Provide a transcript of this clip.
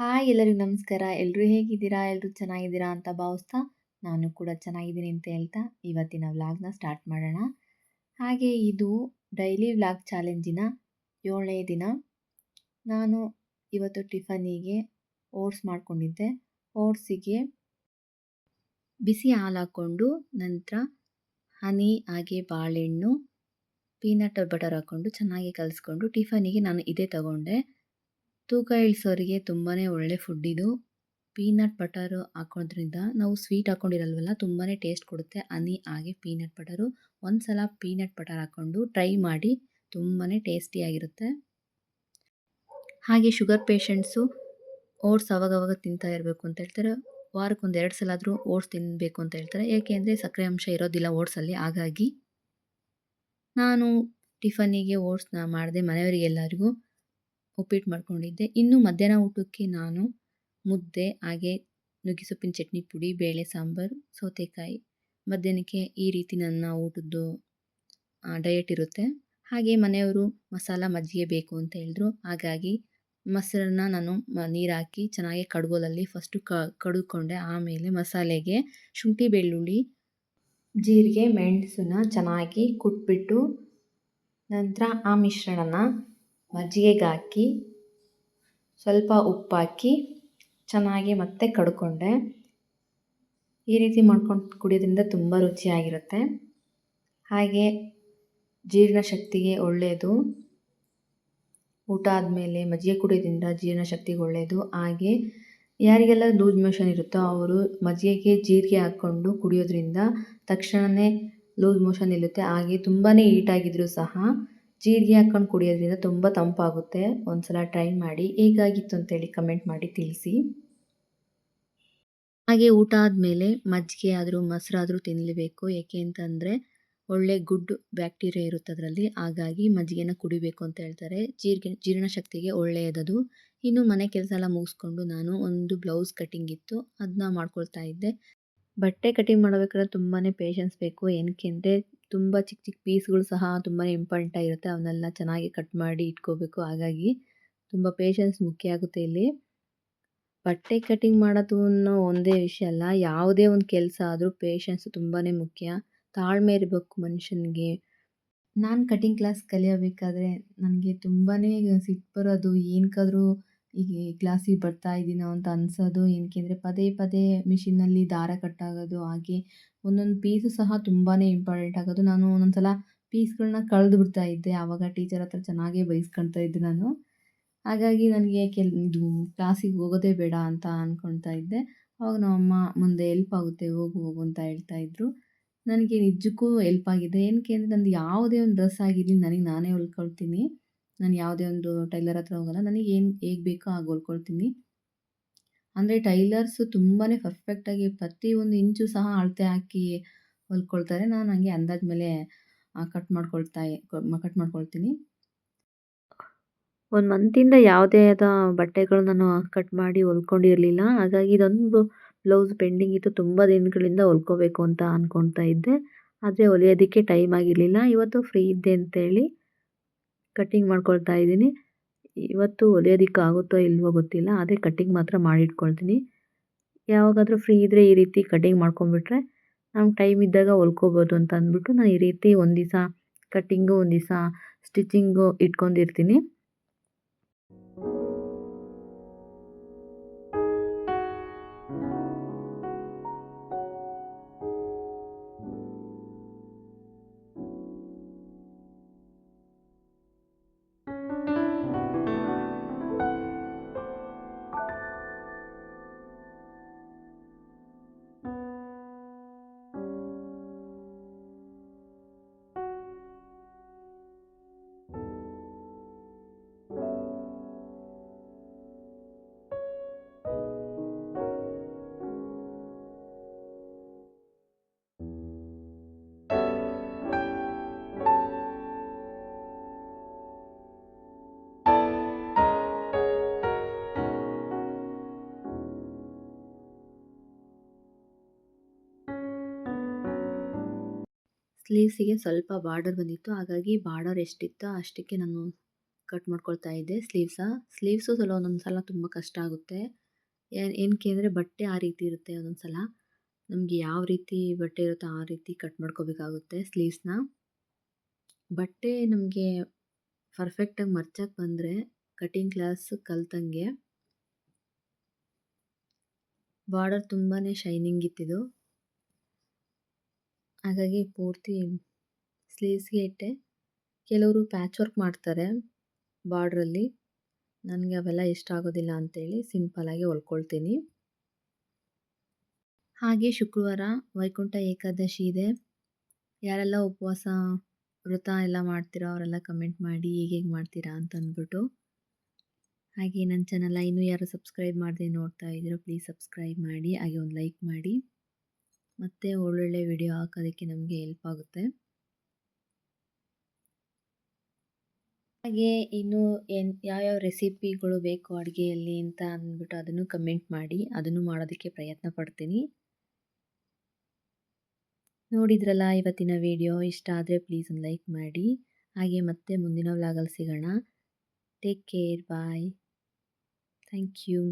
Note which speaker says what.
Speaker 1: Hi ಎಲ್ಲರಿಗೂ ನಮಸ್ಕಾರ. ಎಲ್ಲರೂ ಹೇಗಿದ್ದೀರಾ? ಎಲ್ಲರೂ ಚೆನ್ನಾಗಿದ್ದೀರಾ ಅಂತ ಭಾವಿಸ್ತಾ ನಾನು ಕೂಡ ಚೆನ್ನಾಗಿದ್ದೀನಿ ಅಂತ ಹೇಳ್ತಾ ಇವತ್ತಿನ ವ್ಲಾಗ್ನ ಸ್ಟಾರ್ಟ್ ಮಾಡೋಣ. ಹಾಗೆ ಇದು ಡೈಲಿ ವ್ಲಾಗ್ ಚಾಲೆಂಜಿನ ಏಳನೇ ದಿನ. ನಾನು ಇವತ್ತು ಟಿಫನಿಗೆ ಓಟ್ಸ್ ಮಾಡಿಕೊಂಡಿದ್ದೆ. ಓಟ್ಸಿಗೆ ಬಿಸಿ ಹಾಲು ಹಾಕ್ಕೊಂಡು ನಂತರ ಹನಿ, ಹಾಗೆ ಬಾಳೆಹಣ್ಣು, ಪೀನಟ್ ಬಟರ್ ಹಾಕ್ಕೊಂಡು ಚೆನ್ನಾಗಿ ಕಲಿಸ್ಕೊಂಡು ಟಿಫನಿಗೆ ನಾನು ಇದೇ ತಗೊಂಡೆ. ತೂಕ ಇಳಿಸೋರಿಗೆ ತುಂಬಾ ಒಳ್ಳೆ ಫುಡ್ ಇದು. ಪೀನಟ್ ಬಟರು ಹಾಕೋದ್ರಿಂದ ನಾವು ಸ್ವೀಟ್ ಹಾಕ್ಕೊಂಡಿರಲ್ವಲ್ಲ ತುಂಬಾ ಟೇಸ್ಟ್ ಕೊಡುತ್ತೆ. ಹನಿ ಹಾಗೆ ಪೀನಟ್ ಬಟರು ಒಂದು ಸಲ ಪೀನಟ್ ಬಟರ್ ಹಾಕ್ಕೊಂಡು ಟ್ರೈ ಮಾಡಿ ತುಂಬಾ ಟೇಸ್ಟಿಯಾಗಿರುತ್ತೆ ಹಾಗೆ ಶುಗರ್ ಪೇಷಂಟ್ಸು ಓಟ್ಸ್ ಅವಾಗವಾಗ ತಿಂತಾ ಇರಬೇಕು ಅಂತ ಹೇಳ್ತಾರೆ. ವಾರಕ್ಕೊಂದು ಎರಡು ಸಲ ಆದರೂ ಓಟ್ಸ್ ತಿನ್ನಬೇಕು ಅಂತ ಹೇಳ್ತಾರೆ. ಏಕೆ ಅಂದರೆ ಸಕ್ಕರೆ ಅಂಶ ಇರೋದಿಲ್ಲ ಓಟ್ಸಲ್ಲಿ ಹಾಗಾಗಿ ನಾನು ಟಿಫನಿಗೆ ಓಟ್ಸ್ನ ಮಾಡಿದೆ ಮನೆಯವರಿಗೆಲ್ಲರಿಗೂ. ಉಪ್ಪಿಟ್ಟು ಮಾಡ್ಕೊಂಡಿದ್ದೆ. ಇನ್ನು ಮಧ್ಯಾಹ್ನ ಊಟಕ್ಕೆ ನಾನು ಮುದ್ದೆ, ಹಾಗೆ ನುಗ್ಗೆಸೊಪ್ಪಿನ ಚಟ್ನಿ, ಪುಡಿ, ಬೇಳೆ, ಸಾಂಬಾರು, ಸೌತೆಕಾಯಿ. ಮಧ್ಯಾಹ್ನಕ್ಕೆ ಈ ರೀತಿ ನನ್ನ ಊಟದ್ದು ಡಯಟ್ ಇರುತ್ತೆ. ಹಾಗೆ ಮನೆಯವರು ಮಸಾಲ ಮಜ್ಜಿಗೆ ಬೇಕು ಅಂತ ಹೇಳಿದ್ರು. ಹಾಗಾಗಿ ಮೊಸರನ್ನ ನಾನು ನೀರು ಹಾಕಿ ಚೆನ್ನಾಗಿ ಕಡ್ಗೋಲಲ್ಲಿ ಫಸ್ಟು ಕಡ್ಕೊಂಡೆ ಆಮೇಲೆ ಮಸಾಲೆಗೆ ಶುಂಠಿ, ಬೆಳ್ಳುಳ್ಳಿ, ಜೀರಿಗೆ, ಮೆಣಸನ್ನ ಚೆನ್ನಾಗಿ ಕುಟ್ಬಿಟ್ಟು ನಂತರ ಆ ಮಿಶ್ರಣನ ಮಜ್ಜಿಗೆಗೆ ಹಾಕಿ ಸ್ವಲ್ಪ ಉಪ್ಪಾಕಿ, ಚೆನ್ನಾಗಿ ಮತ್ತೆ ಕಡ್ಕೊಂಡೆ. ಈ ರೀತಿ ಮಾಡ್ಕೊಂಡು ಕುಡಿಯೋದ್ರಿಂದ ತುಂಬ ರುಚಿಯಾಗಿರುತ್ತೆ. ಹಾಗೆ ಜೀರ್ಣಶಕ್ತಿಗೆ ಒಳ್ಳೆಯದು ಊಟ ಆದಮೇಲೆ ಮಜ್ಜಿಗೆ ಕುಡಿಯೋದ್ರಿಂದ ಜೀರ್ಣಶಕ್ತಿಗೆ ಒಳ್ಳೆಯದು ಹಾಗೆ ಯಾರಿಗೆಲ್ಲ ಲೂಸ್ ಮೋಷನ್ ಇರುತ್ತೋ ಅವರು ಮಜ್ಜಿಗೆಗೆ ಜೀರಿಗೆ ಹಾಕ್ಕೊಂಡು ಕುಡಿಯೋದ್ರಿಂದ ತಕ್ಷಣವೇ ಲೂಸ್ ಮೋಷನ್ ನಿಲ್ಲುತ್ತೆ ಹಾಗೆ ತುಂಬಾ ಈಟಾಗಿದ್ದರೂ ಸಹ ಜೀರಿಗೆ ಹಾಕ್ಕೊಂಡು ಕುಡಿಯೋದ್ರಿಂದ ತುಂಬ ತಂಪಾಗುತ್ತೆ. ಒಂದು ಸಲ ಟ್ರೈ ಮಾಡಿ ಹೇಗಾಗಿತ್ತು ಅಂತೇಳಿ ಕಮೆಂಟ್ ಮಾಡಿ ತಿಳಿಸಿ. ಹಾಗೆ ಊಟ ಆದಮೇಲೆ ಮಜ್ಜಿಗೆ ಆದರೂ ಮೊಸರಾದರೂ ತಿನ್ನಲೇಬೇಕು ಏಕೆ ಅಂತಂದರೆ ಒಳ್ಳೆ ಗುಡ್ ಬ್ಯಾಕ್ಟೀರಿಯಾ ಇರುತ್ತೆ ಅದರಲ್ಲಿ. ಹಾಗಾಗಿ ಮಜ್ಜಿಗೆನ ಕುಡಿಬೇಕು ಅಂತ ಹೇಳ್ತಾರೆ. ಜೀರಿಗೆ ಜೀರ್ಣಶಕ್ತಿಗೆ ಒಳ್ಳೆಯದದು. ಇನ್ನು ಮನೆ ಕೆಲಸ ಎಲ್ಲ ಮುಗಿಸ್ಕೊಂಡು ನಾನು ಒಂದು ಬ್ಲೌಸ್ ಕಟಿಂಗ್ ಇತ್ತು. ಅದನ್ನ ಮಾಡ್ಕೊಳ್ತಾ ಇದ್ದೆ. ಬಟ್ಟೆ ಕಟಿಂಗ್ ಮಾಡಬೇಕಾದ್ರೆ ತುಂಬಾ ಪೇಷನ್ಸ್ ಬೇಕು. ಏನಕ್ಕೆ ಅಂದರೆ ತುಂಬ ಚಿಕ್ಕ ಚಿಕ್ಕ ಪೀಸ್ಗಳು ಸಹ ತುಂಬಾ ಇಂಪಾರ್ಟೆಂಟಾಗಿರುತ್ತೆ ಅವನ್ನೆಲ್ಲ ಚೆನ್ನಾಗಿ ಕಟ್ ಮಾಡಿ ಇಟ್ಕೋಬೇಕು. ಹಾಗಾಗಿ ತುಂಬ ಪೇಷನ್ಸ್ ಮುಖ್ಯ ಆಗುತ್ತೆ ಇಲ್ಲಿ. ಬಟ್ಟೆ ಕಟಿಂಗ್ ಮಾಡೋದು ಅನ್ನೋ ಒಂದೇ ವಿಷಯ ಅಲ್ಲ. ಯಾವುದೇ ಒಂದು ಕೆಲಸ ಆದರೂ ಪೇಷನ್ಸ್ ತುಂಬಾ ಮುಖ್ಯ. ತಾಳ್ಮೆ ಇರಬೇಕು ಮನುಷ್ಯನಿಗೆ. ನಾನು ಕಟಿಂಗ್ ಕ್ಲಾಸ್ ಕಲಿಯಬೇಕಾದ್ರೆ ನನಗೆ ತುಂಬಾ ಸಿಟ್ಟು ಬರೋದು ಏನಕ್ಕಾದ್ರೂ ಈಗ ಕ್ಲಾಸಿಗೆ ಬರ್ತಾ ಇದ್ದೀನೋ ಅಂತ ಅನ್ಸೋದು ಏನಕ್ಕೆ ಅಂದರೆ ಪದೇ ಪದೇ ಮಿಷಿನ್ನಲ್ಲಿ ದಾರ ಕಟ್ಟಾಗೋದು, ಹಾಗೆ ಒಂದೊಂದು ಪೀಸು ಸಹ ತುಂಬಾ ಇಂಪಾರ್ಟೆಂಟ್ ಆಗೋದು. ನಾನು ಒಂದೊಂದು ಸಲ ಪೀಸ್ಗಳನ್ನ ಕಳೆದು ಬಿಡ್ತಾ ಇದ್ದೆ, ಆವಾಗ ಟೀಚರ್ ಹತ್ರ ಚೆನ್ನಾಗೇ ಬೈಸ್ಕೊಳ್ತಾ ಇದ್ದೆ ನಾನು. ಹಾಗಾಗಿ ನನಗೆ ಕೆಲ್, ಇದು ಕ್ಲಾಸಿಗೆ ಹೋಗೋದೇ ಬೇಡ ಅಂತ ಅಂದ್ಕೊಳ್ತಾ ಇದ್ದೆ. ಆವಾಗ ನಮ್ಮಮ್ಮ ಮುಂದೆ ಎಲ್ಪ್ ಆಗುತ್ತೆ, ಹೋಗು ಹೋಗು ಅಂತ ಹೇಳ್ತಾ ಇದ್ರು. ನನಗೆ ನಿಜಕ್ಕೂ ಎಲ್ಪ್ ಆಗಿದೆ. ಏನಕ್ಕೆ ಅಂದರೆ ನಂದು ಯಾವುದೇ ಒಂದು ಡ್ರೆಸ್ ಆಗಿರಲಿ, ನನಗೆ ನಾನೇ ಹೊಲ್ಕೊಳ್ತೀನಿ. ನಾನು ಯಾವುದೇ ಒಂದು ಟೈಲರ್ ಹತ್ರ ಹೋಗಲ್ಲ, ನನಗೆ ಏನು, ಹೇಗೆ ಬೇಕೋ ಹಾಗೆ ಹೊಲ್ಕೊಳ್ತೀನಿ. ಅಂದರೆ ಟೈಲರ್ಸ್ ತುಂಬಾ ಪರ್ಫೆಕ್ಟಾಗಿ ಒಂದು ಇಂಚು ಸಹ ಅಳತೆ ಹಾಕಿ ಹೊಲ್ಕೊಳ್ತಾರೆ. ನಾನು ಹಂಗೆ ಅಂದಾಜು ಮೇಲೆ ಕಟ್ ಮಾಡ್ಕೊಳ್ತಾ ಕಟ್ ಮಾಡ್ಕೊಳ್ತೀನಿ. ಒಂದು ಮಂತಿಂದ ಯಾವುದೇ ಆದ ಬಟ್ಟೆಗಳು ನಾನು ಕಟ್ ಮಾಡಿ ಹೊಲ್ಕೊಂಡಿರಲಿಲ್ಲ. ಹಾಗಾಗಿ ಇದೊಂದು ಬ್ಲೌಸ್ ಪೆಂಡಿಂಗ್ ಇತ್ತು. ತುಂಬ ದಿನಗಳಿಂದ ಹೊಲ್ಕೋಬೇಕು ಅಂತ ಅಂದ್ಕೊಳ್ತಾ ಇದ್ದೆ. ಆದರೆ ಹೊಲಿಯೋದಕ್ಕೆ ಟೈಮ್ ಆಗಿರಲಿಲ್ಲ. ಇವತ್ತು ಫ್ರೀ ಇದ್ದೆ ಅಂತೇಳಿ ಕಟ್ಟಿಂಗ್ ಮಾಡ್ಕೊಳ್ತಾ ಇದ್ದೀನಿ. ಇವತ್ತು ಹೊಲಿಯೋದಕ್ಕೆ ಆಗುತ್ತೋ ಇಲ್ವೋ ಗೊತ್ತಿಲ್ಲ, ಅದೇ ಕಟ್ಟಿಂಗ್ ಮಾತ್ರ ಮಾಡಿಟ್ಕೊಳ್ತೀನಿ. ಯಾವಾಗಾದರೂ ಫ್ರೀ ಇದ್ದರೆ ಈ ರೀತಿ ಕಟ್ಟಿಂಗ್ ಮಾಡ್ಕೊಂಬಿಟ್ರೆ ನಮ್ಗೆ ಟೈಮ್ ಇದ್ದಾಗ ಹೊಲ್ಕೋಬೋದು ಅಂತ ಅಂದ್ಬಿಟ್ಟು ನಾನು ಈ ರೀತಿ ಒಂದು ದಿವಸ ಕಟ್ಟಿಂಗು, ಒಂದು ದಿವಸ ಸ್ಟಿಚಿಂಗು ಇಟ್ಕೊಂಡಿರ್ತೀನಿ. ಸ್ಲೀವ್ಸಿಗೆ ಸ್ವಲ್ಪ ಬಾರ್ಡರ್ ಬಂದಿತ್ತು. ಹಾಗಾಗಿ ಬಾರ್ಡರ್ ಎಷ್ಟಿತ್ತು ಅಷ್ಟಕ್ಕೆ ನಾನು ಕಟ್ ಮಾಡ್ಕೊಳ್ತಾ ಇದ್ದೆ ಸ್ಲೀವ್ಸ ಸ್ಲೀವ್ಸು ಸ್ವಲ್ಪ ಒಂದೊಂದು ಸಲ ತುಂಬ ಕಷ್ಟ ಆಗುತ್ತೆ. ಏನು ಏನಕ್ಕೆ ಅಂದರೆ ಬಟ್ಟೆ ಆ ರೀತಿ ಇರುತ್ತೆ ಒಂದೊಂದು ಸಲ. ನಮಗೆ ಯಾವ ರೀತಿ ಬಟ್ಟೆ ಇರುತ್ತೋ ಆ ರೀತಿ ಕಟ್ ಮಾಡ್ಕೋಬೇಕಾಗುತ್ತೆ ಸ್ಲೀವ್ಸ್ನ ಬಟ್ಟೆ ನಮಗೆ ಪರ್ಫೆಕ್ಟಾಗಿ ಮರ್ಚಕ್ಕೆ ಬಂದರೆ ಕಟಿಂಗ್ ಕ್ಲಾಸ್ ಕಲ್ತಂಗೆ ಬಾರ್ಡರ್ ತುಂಬಾ ಶೈನಿಂಗ್ ಇತ್ತಿದು ಹಾಗಾಗಿ ಪೂರ್ತಿ ಸ್ಲೀವ್ಸ್ಗೆ ಇಟ್ಟೆ. ಕೆಲವರು ಪ್ಯಾಚ್ ವರ್ಕ್ ಮಾಡ್ತಾರೆ ಬಾರ್ಡ್ರಲ್ಲಿ. ನನಗೆ ಅವೆಲ್ಲ ಇಷ್ಟ ಆಗೋದಿಲ್ಲ ಅಂತೇಳಿ ಸಿಂಪಲಾಗಿ ಹೊಲ್ಕೊಳ್ತೀನಿ. ಹಾಗೆ ಶುಕ್ರವಾರ ವೈಕುಂಠ ಏಕಾದಶಿ ಇದೆ. ಯಾರೆಲ್ಲ ಉಪವಾಸ, ವ್ರತ ಎಲ್ಲ ಮಾಡ್ತೀರೋ ಅವರೆಲ್ಲ ಕಮೆಂಟ್ ಮಾಡಿ ಹೇಗೆ ಹೇಗೆ ಮಾಡ್ತೀರಾ ಅಂತ ಅಂದ್ಬಿಟ್ಟು ಹಾಗೆ ನನ್ನ ಚಾನಲ್ ಇನ್ನೂ ಯಾರು ಸಬ್ಸ್ಕ್ರೈಬ್ ಮಾಡಿದೆ ನೋಡ್ತಾ ಇದ್ದೀರೋ ಪ್ಲೀಸ್ ಸಬ್ಸ್ಕ್ರೈಬ್ ಮಾಡಿ, ಹಾಗೆ ಒಂದು ಲೈಕ್ ಮಾಡಿ. ಮತ್ತು ಒಳ್ಳೊಳ್ಳೆ ವಿಡಿಯೋ ಹಾಕೋದಕ್ಕೆ ನಮಗೆ ಹೆಲ್ಪ್ ಆಗುತ್ತೆ. ಹಾಗೆ ಇನ್ನು ಏನು, ಯಾವ್ಯಾವ ರೆಸಿಪಿಗಳು ಬೇಕು ಅಡುಗೆಯಲ್ಲಿ ಅಂತ ಅಂದ್ಬಿಟ್ಟು ಅದನ್ನು ಕಮೆಂಟ್ ಮಾಡಿ, ಅದನ್ನು ಮಾಡೋದಕ್ಕೆ ಪ್ರಯತ್ನ ಪಡ್ತೀನಿ. ನೋಡಿದ್ರಲ್ಲ ಇವತ್ತಿನ ವಿಡಿಯೋ ಇಷ್ಟ ಆದರೆ ಪ್ಲೀಸ್ ಒಂದು ಲೈಕ್ ಮಾಡಿ. ಹಾಗೆ ಮತ್ತೆ ಮುಂದಿನ ವ್ಲಾಗಲ್ಲಿ ಸಿಗೋಣ. Take care bye thank you